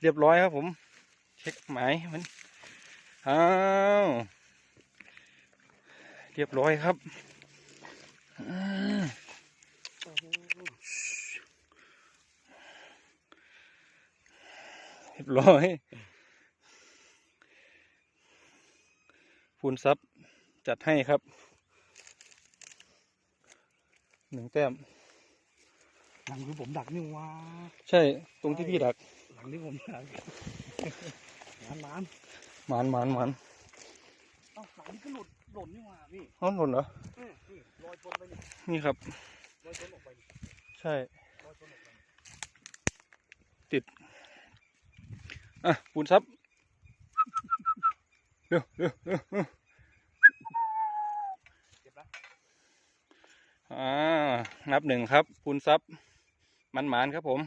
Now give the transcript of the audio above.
เรียบร้อยครับผม เช็คหมายมันอ้าวเรียบร้อยครับเรียบร้อยฟูนซับจัดให้ครับหนึ่งแต้ม ลังคือผมดักนี่ว่าใช่ ตรงที่พี่ดัก หลังที่ผมดักร้านร้านหมานหมานหมานเอ้าหลังนี่ก็หลุดหล่นนี่ว่าพี่อ้อนหล่นเหรอเออนี่ลอยชนไปนี่นี่ครับลอยชนออกไปนี่ใช่ลอยชนออกไปนี่อะปูนซับเร็วเร็วเร็วเร็วเก็บละอ่านับหนึ่งครับปูนซับ มันหมานครับผม